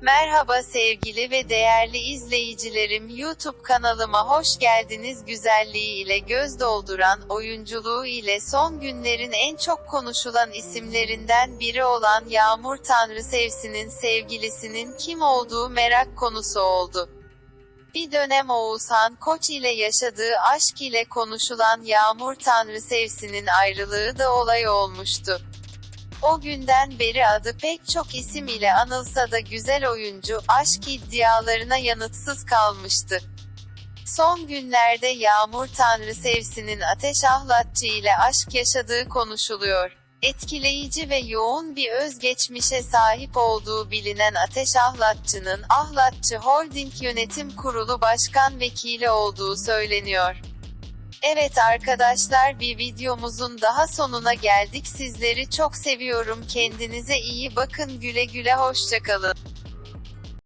Merhaba sevgili ve değerli izleyicilerim YouTube kanalıma hoş geldiniz güzelliği ile göz dolduran, oyunculuğu ile son günlerin en çok konuşulan isimlerinden biri olan Yağmur Tanrısevsi'nin sevgilisinin kim olduğu merak konusu oldu. Bir dönem Oğuzhan Koç ile yaşadığı aşk ile konuşulan Yağmur Tanrısevsi'nin ayrılığı da olay olmuştu. O günden beri adı pek çok isim ile anılsa da güzel oyuncu, aşk iddialarına yanıtsız kalmıştı. Son günlerde Yağmur Tanrısevsi'nin Ateş Ahlatçı ile aşk yaşadığı konuşuluyor. Etkileyici ve yoğun bir özgeçmişe sahip olduğu bilinen Ateş Ahlatçı'nın Ahlatçı Holding Yönetim Kurulu Başkan Vekili olduğu söyleniyor. Evet arkadaşlar bir videomuzun daha sonuna geldik. Sizleri çok seviyorum. Kendinize iyi bakın. Güle güle hoşçakalın.